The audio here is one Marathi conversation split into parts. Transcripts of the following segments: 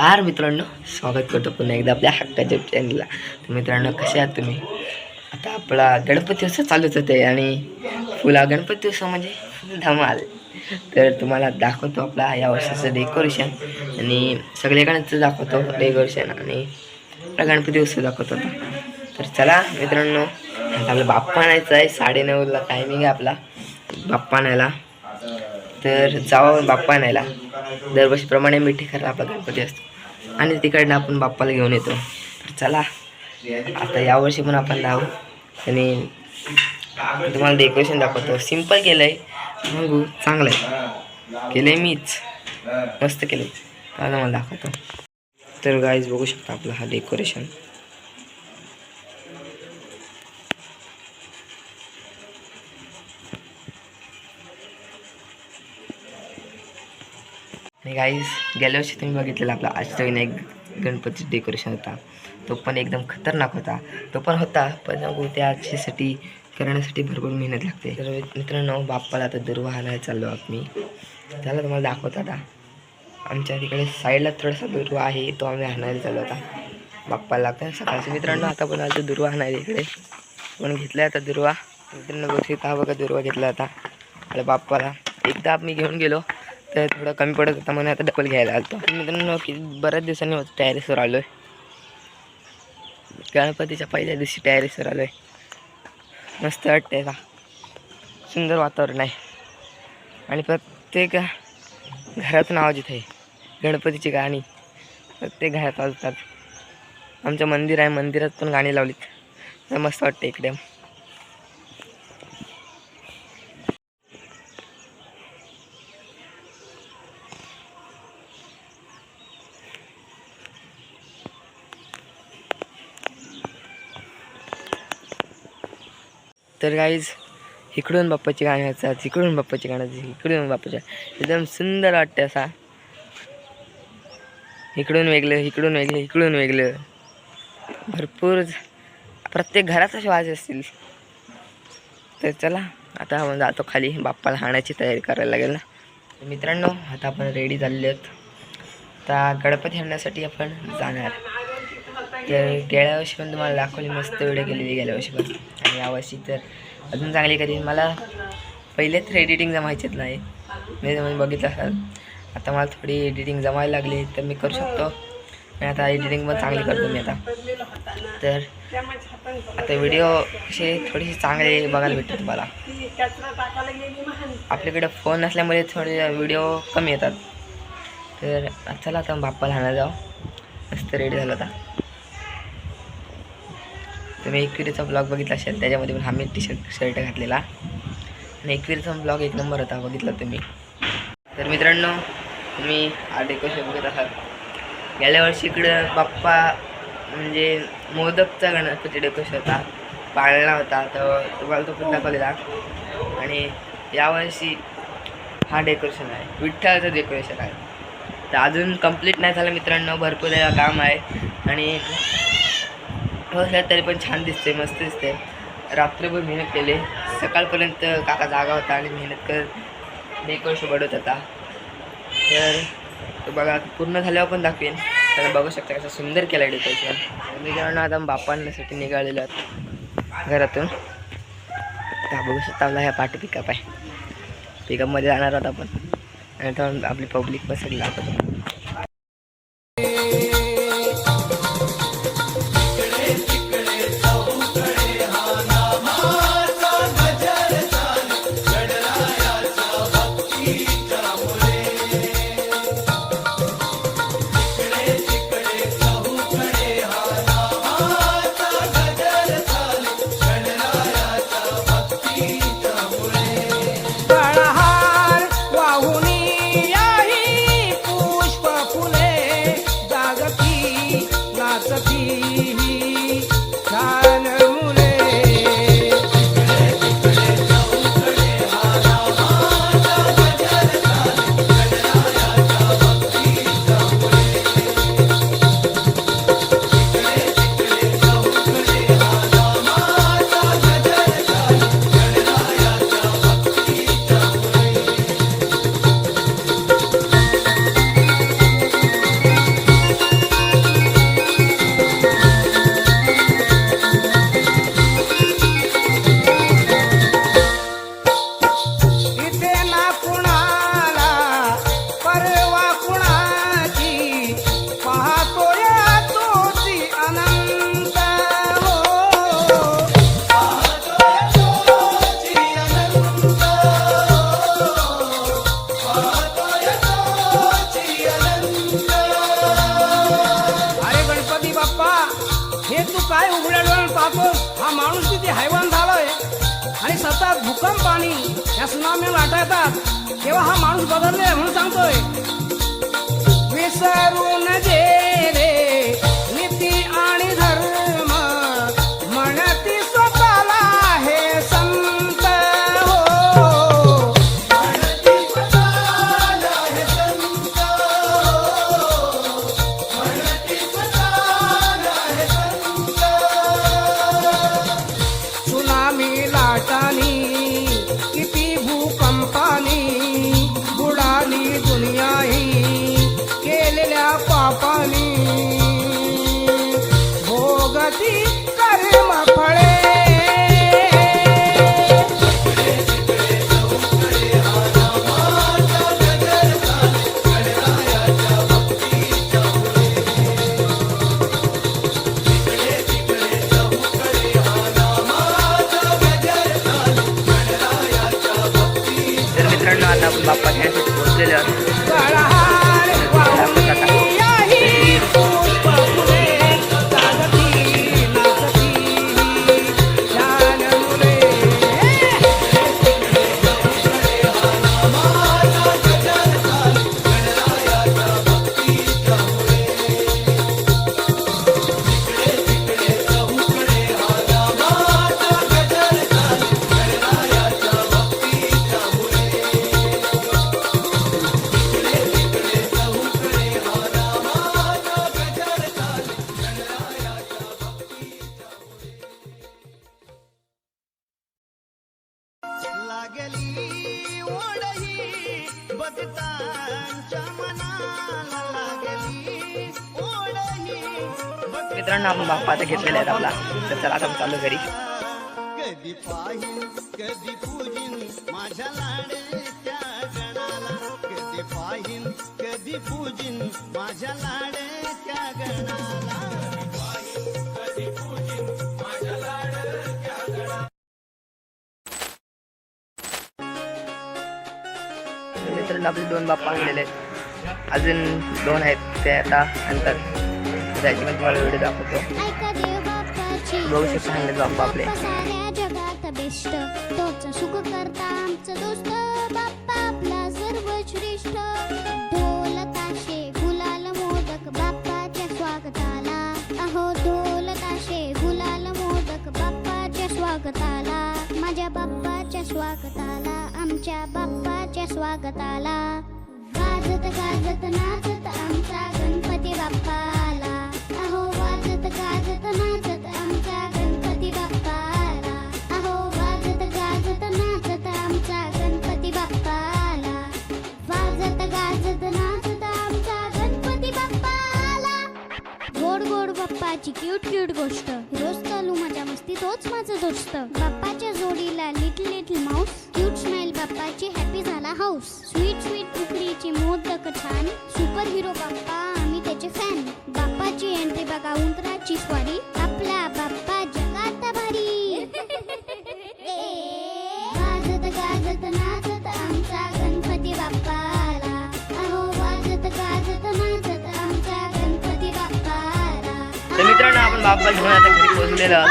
नमस्कार मित्रांनो स्वागत करतो पुन्हा एकदा आपल्या हक्काच्या चॅनलला तर मित्रांनो कसे आहात तुम्ही? आता आपला गणपती उत्सव चालूच होते आणि फुला गणपती उत्सव म्हणजे धमाल. तर तुम्हाला दाखवतो आपला या वर्षाचं डेकोरेशन आणि सगळीकडेच दाखवतो डेकोरेशन आणि आपला गणपती उत्सव दाखवतो तर चला मित्रांनो आता आपला बाप्पा आणायचा आहे साडेनऊला टायमिंग आहे आपला बाप्पा आणायला. तर जावं बाप्पा आणायला. दरवर्षीप्रमाणे मिठी करायला आपला गणपती असतो. आणि तिकडनं आपण बाप्पाला घेऊन येतो. तर चला आता यावर्षी पण आपण लावू आणि तुम्हाला डेकोरेशन दाखवतो. सिंपल केलं आहे बघू चांगलं आहे केलं आहे मीच. मस्त केलं आहे आता मला दाखवतो. तर गाईज बघू शकता आपलं हा डेकोरेशन आणि गाईज गेल्या वर्षी तुम्ही बघितलेला आपला अष्टविनायक गणपती डेकोरेशन होता. तो पण एकदम खतरनाक होता. तो पण होता पण त्या त्याच्यासाठी करण्यासाठी भरपूर मेहनत लागते. तर मित्रांनो बाप्पाला आता दुर्वा आणायला चाललो आहोत मी त्याला तुम्हाला दाखवत आता. आमच्या तिकडे साईडला थोडासा दुर्वा आहे तो आम्ही आणायला चाललो होता बाप्पाला लागतो सकाळचं. मित्रांनो आता पण आज दुर्वा आणायला इकडे. पण घेतला आता दुर्वा? मित्रांनो बघितला बघा दुर्वा घेतला आता. आणि बाप्पाला. एकदा मी घेऊन गेलो. तर थोडं कमी पडत होता म्हणून आता डबल घ्यायला आलो मित्रांनो की बऱ्याच दिवसांनी होतं टॅरेसवर आलो आहे गणपतीच्या पहिल्या दिवशी टॅरेसवर आलो आहे मस्त वाटतंय का? सुंदर वातावरण आहे. आणि प्रत्येक घरातून आवाज येत आहे गणपतीची गाणी प्रत्येक घरात वाजतात. आमचं मंदिर आहे मंदिरात पण गाणी लावलीत. मस्त वाटतं इकडे. तर गाईज इकडून बाप्पाची गाणी वाजतात इकडून बाप्पाची गाणी इकडून बाप्पाच्या एकदम सुंदर वाटते असा. इकडून वेगळं इकडून वेगळं इकडून वेगळं. भरपूर प्रत्येक घरात असे वाज असतील. तर चला आता आपण जातो खाली बाप्पाला हाणायची तयारी करायला लागेल ना. मित्रांनो आता आपण रेडी झालेले आहोत. आता गणपती आणण्यासाठी आपण जाणार. तर गेल्या वर्षी पण तुम्हाला दाखवली मस्त व्हिडिओ केलेली गेल्या वर्षी पण. आणि यावर्षी तर अजून चांगली करीन मला पहिले तर एडिटिंग जमायचीच नाही मी जमून बघितलं असाल. आता मला थोडी एडिटिंग जमायला लागली तर मी करू शकतो. आणि आता एडिटिंग पण चांगली करतो मी आता. तर आता व्हिडिओ असे थोडेसे चांगले बघायला भेटतात तुम्हाला. आपल्याकडे फोन नसल्यामुळे थोडे व्हिडिओ कमी येतात. तर चला आता बाप्पाला हाणा जाऊ. मस्त रेडी झालं आता. तुम्ही एकविरीचा ब्लॉग बघितला असेल त्याच्यामध्ये पण आम्ही टी शर्ट शर्ट घातलेला. आणि एकविरीचा ब्लॉग एक नंबर होता बघितला तुम्ही. तर मित्रांनो तुम्ही हा डेकोरेशन बघत आहात. गेल्या वर्षी इकडं बाप्पा म्हणजे मोदकचा गणपती डेकोरेशन होता. पाळणा होता तर तुम्हाला तो पण दाखवलेला. आणि यावर्षी हा डेकोरेशन आहे. विठ्ठलाचं डेकोरेशन आहे. तर अजून कंप्लीट नाही झालं मित्रांनो भरपूर काम आहे. आणि हो तरी पण छान दिसते मस्त दिसते रात्रभर मेहनत केले. सकाळपर्यंत काका जागा होता आणि मेहनत कर डेकोरेशन बनवत होता. तर तो बघा पूर्ण झाल्यावर पण दाखवेन. तर बघू शकता कसं सुंदर केलं आहे डेकोरेशन मित्रांनो आता बापांसाठी निघालेलो आहोत घरातून. त्या बघू शकता आपला ह्या पाठी पिकअप आहे. पिकअपमध्ये जाणार आहोत आपण. आणि तर आपली पब्लिक बसेल. आपण aquí. सतत भूकंप आणि या सुनामी लाटा येतात तेव्हा हा माणूस बदलले म्हणून सांगतोय. विसरून रे नीती आणि धर्म म्हणती हो. हो. स्वतःला हे संत हो. सुनामी लाटानी पूजिन माझ्या लाडच्या गणाला. मित्रांनो आपले दोन बाप्पा आणलेले आहेत. अजून दोन आहेत ते आता नंतर त्याची पण तुम्हाला व्हिडिओ दाखवतो. ऐका देव बाप्पाची. बघू शकता आणले बाप्पा आपले. स्वागताला. वाजत गाजत नाचत आमचा गणपती बाप्पा आला अहो वाजत गाजत नाचत आमचा गणपती बाप्पा आला अहो वाजत गाजत नाचत आमचा गणपती बाप्पा आला वाजत गाजत नाचत आमचा गणपती बाप्पाला. गोड गोड बाप्पाची क्यूट क्यूट गोष्ट. रोज चालू माझ्या मस्ती तोच माझं दोस्त. बाप्पाच्या जोडीला लिटल लिटल माऊस बाप्पाची हॅपी झाला हाऊस स्वीट स्वीट उकडीची मोदक छान. सुपर हिरो बाप्पा आम्ही त्याचे फॅन बाप्पाची एंट्री बघा उंदराची स्वारी. आपला बाप्पा जगात भारी. गाजत गाजत नाचत आमचा गणपती बाप्पाला. अहो वाजत गाजत नाचत आमच्या गणपती बाप्पाला. तर मित्रांनो आपण बाप्पा घेऊन आता घरी पोहोचलेलो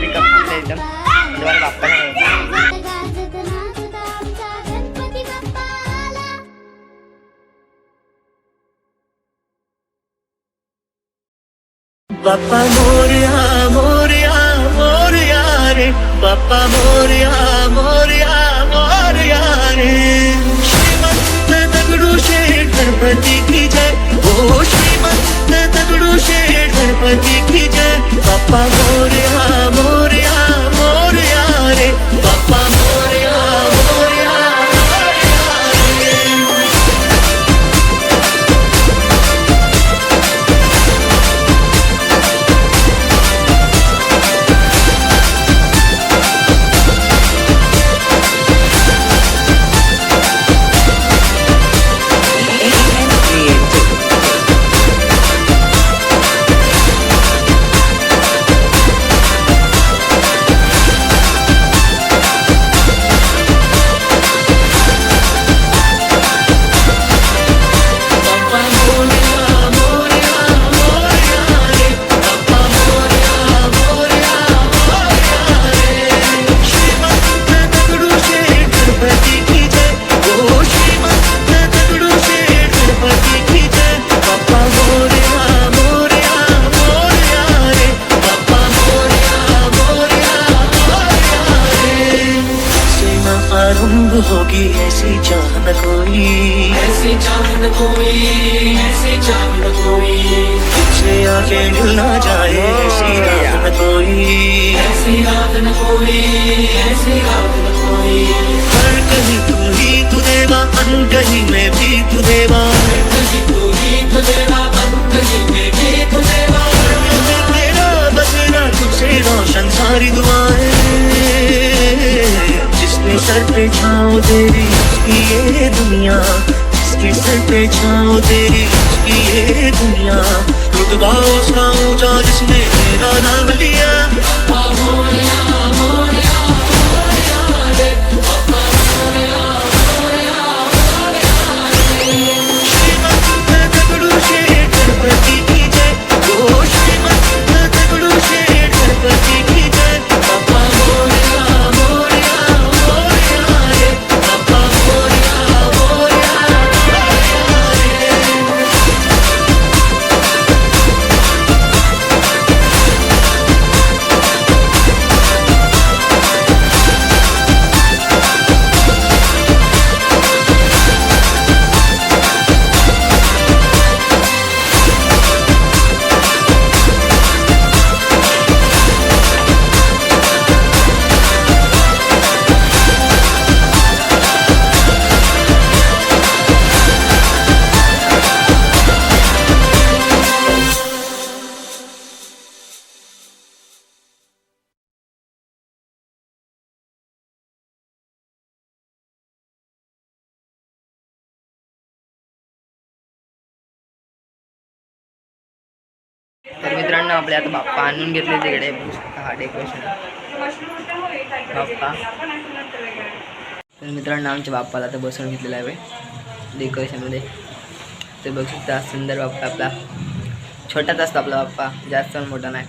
पिकअप थांबलं एकदम. बाप्पा Papa Moria, Moria, Moria, Papa Moria, Moria, Moria, Moria, Moria, Moria, होगी ऐसी चाह न कोई। ऐसी चाह न कोई ऐसी चाह न कोई। तुझसे आके मिल ना जाए ऐसी न कोई। ऐसी राह न कोई ऐसी न कोई। हर कहीं तू ही तू देवा अन कहीं में भी तू देवा। कहीं तू ही तू देवा अन कहीं में भी तू देवा। तेरा बसना तुझसे रोशन सारी दुआएँ। सर पे छाओ तेरी उसकी ये दुनिया जिसके सर पे छाओ तेरी उसकी ये दुनिया। रुतबा उसका ऊंचा जिसने तेरा नाम लिया। आपले आता बाप्पा आणून घेतले तिकडे. बघू शकता हा डेकोरेशन बाप्पा. तर मित्रांनो आमच्या बाप्पाला आता बसवून घेतलेला आहे डेकोरेशनमध्ये ते बघू शकता सुंदर बाप्पा आपला. छोटाच असतो आपला बाप्पा जास्त पण मोठा नाही.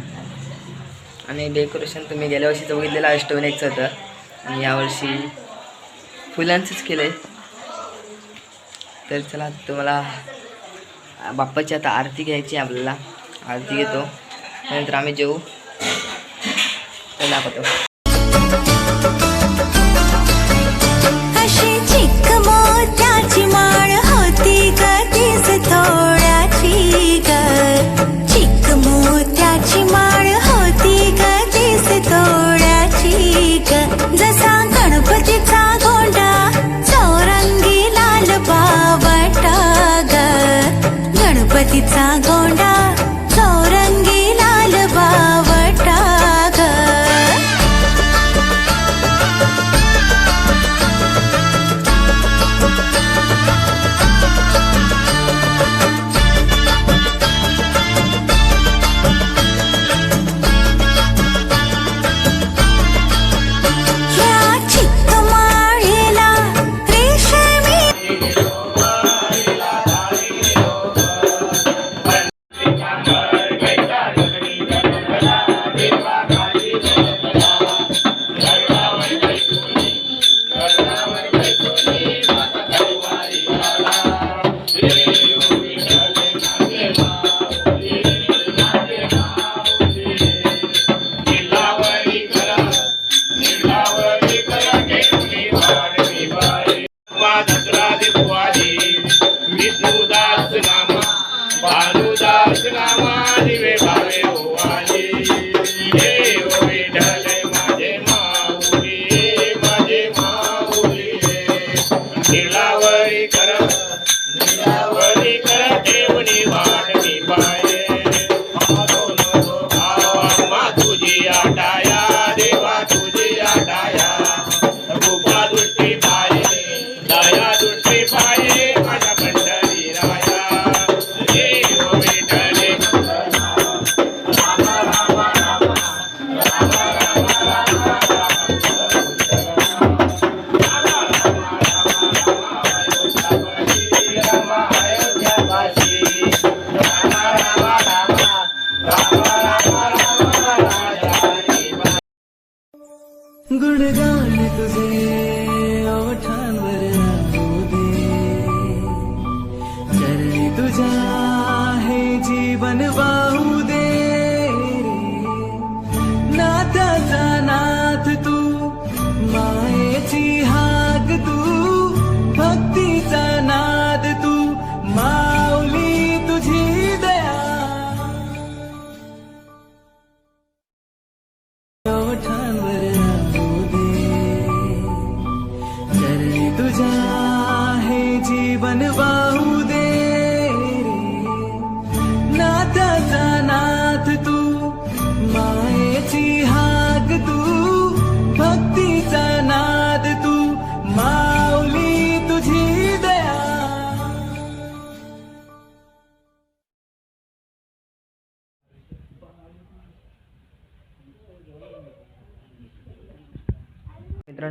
आणि डेकोरेशन तुम्ही गेल्या वर्षीचं बघितलेलं अष्टविनायकचं होतं. आणि यावर्षी फुलांचंच केलं आहे तर चला तुम्हाला बाप्पाची आता आरती घ्यायची आहे आपल्याला. आरती घेतो. त्यानंतर आम्ही जेवू तर दाखवतो अशी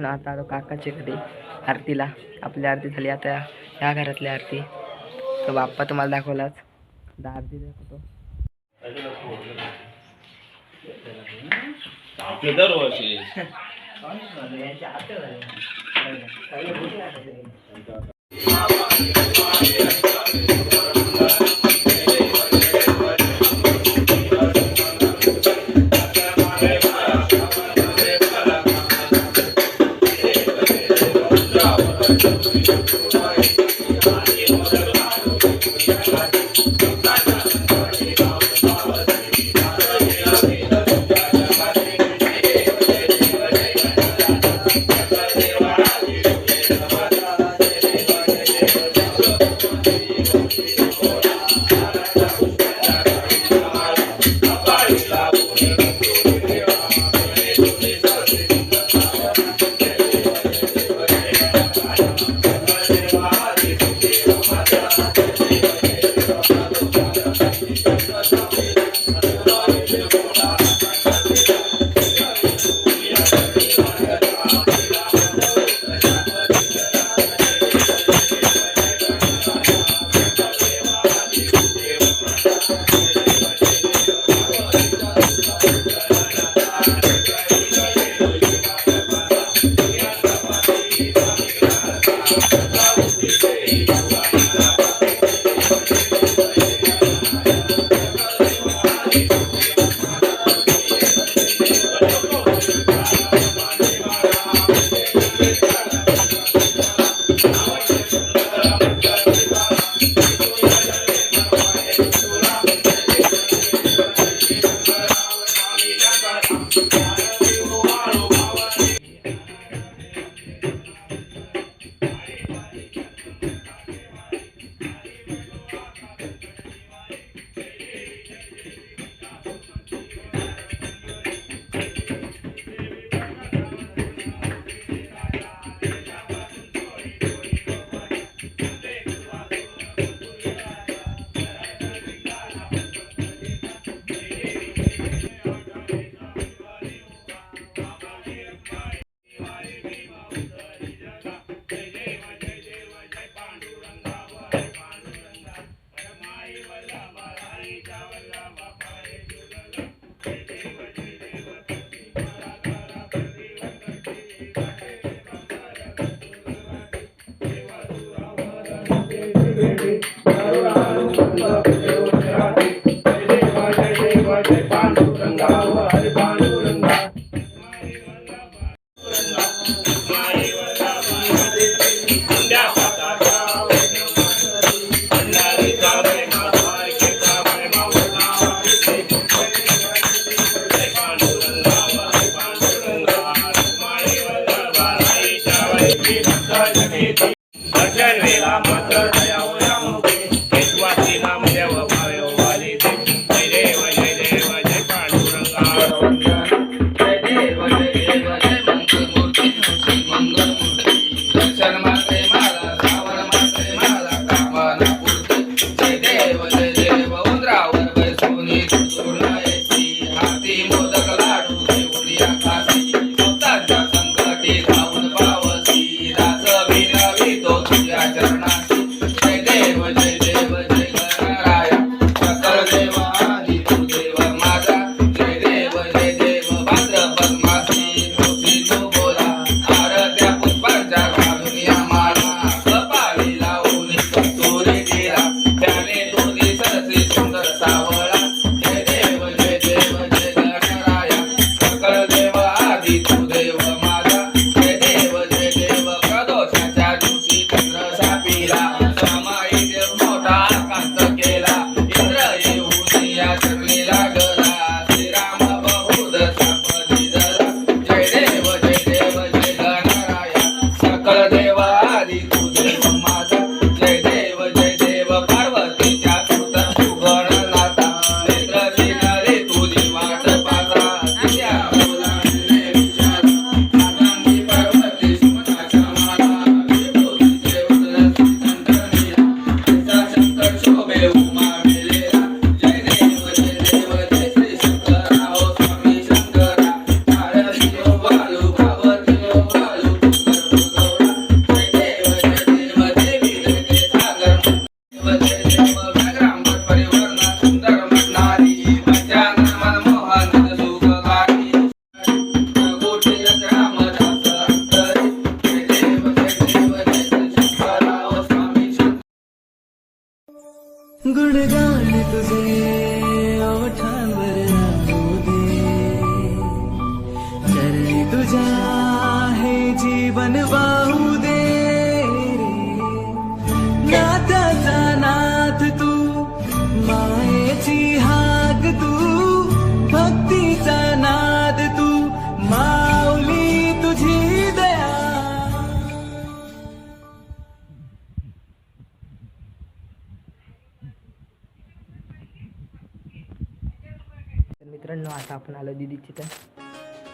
मित्रांनो आता आलो काकाच्या घरी. आरतीला. आपली आरती झाली आता ह्या घरातली आरती. तर बाप्पा तुम्हाला दाखवलाच. आता आरती दाखवतो. दरवर्षी.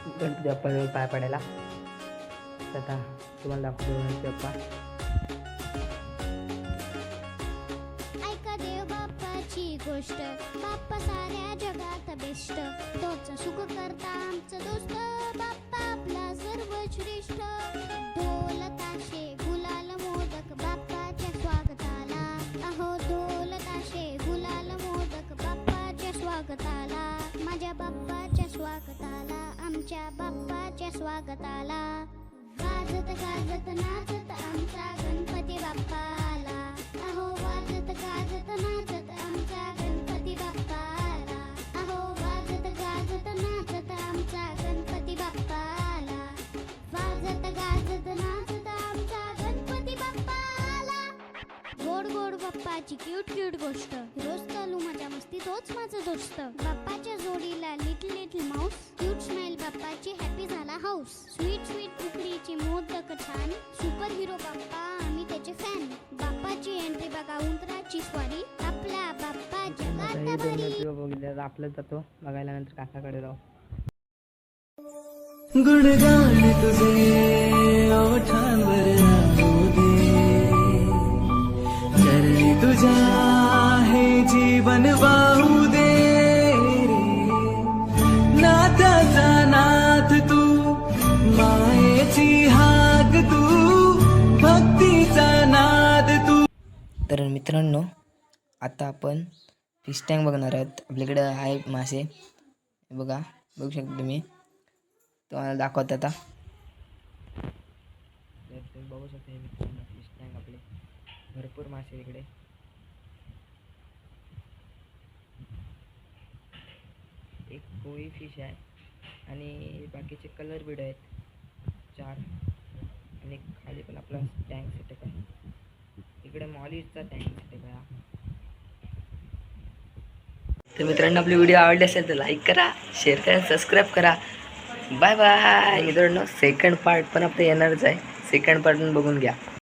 गणपती बाप्पाजवळ पाय पडायला तर आता तुम्हाला दाखवतो गणपती बाप्पा गोष्ट. बाप्पा साऱ्या जगात बेस्ट. तोच सुख करता आमचं दोस्त. बाप्पा आपला सर्व श्रेष्ठ ढोल ताशे गुलाल मोदक बाप्पाच्या स्वागताला. अहो ढोल ताशे गुलाल मोदक बाप्पाच्या स्वागताला. माझ्या बाप्पा स्वागताला आमच्या बाप्पाच्या स्वागताला. वाजत गाजत नाचत आमचा गणपती बाप्पा आला अहो वाजत गाजत नाचत आमचा गणपती बाप्पा आला अहो वाजत गाजत नाचत आमचा गणपती बाप्पा आला वाजत गाजत नाचत आमचा गणपती बाप्पा आला गोड गोड बाप्पाची क्यूट क्यूट गोष्ट. रोज मस्ती तोच माझा दोस्त. बाप्पाच्या जोडीला little little mouse cute smile बाप्पाची हॅपी झाला हाऊस स्वीट स्वीट उकडीची मोदक छान. सुपर हिरो बाप्पा आम्ही त्याचे फॅन बाप्पाची एंट्री बघा उंदराची स्वारी. आपला बाप्पा जगात भारी आपलं जातो. बघायला नंतर काकाकडे जाऊ. गुणगान तुझे ओठांवर राहू दे. चरणी तुझ्या जीवन वाहू दे रे. नाथाचा नाथ तू मायेची हाक तू भक्तीचा नाद तू. तर मित्रांनो आता आपण फिश टँक बघणार आहोत. आपल्याकडं आहे मासे. बघा बघू शकता तुम्ही. तुम्हाला दाखवत आता. तुम्ही बघू शकता मित्रांनो फिश टँक आपले. भरपूर मासे इकडे एक कोळी फिश आहे. आणि बाकीचे कलर बीड आहेत. चार. आणि खाली पण आपला टँक सेटअप आहे. इकडे मॉलिशचा टँक सेटअप आहे तर मित्रांनो आपली व्हिडिओ आवडली असेल तर लाईक करा शेअर करा सबस्क्राईब करा. बाय बाय मित्रांनो सेकंड पार्ट पण आपलं येणारच आहे. सेकंड पार्ट पण बघून घ्या.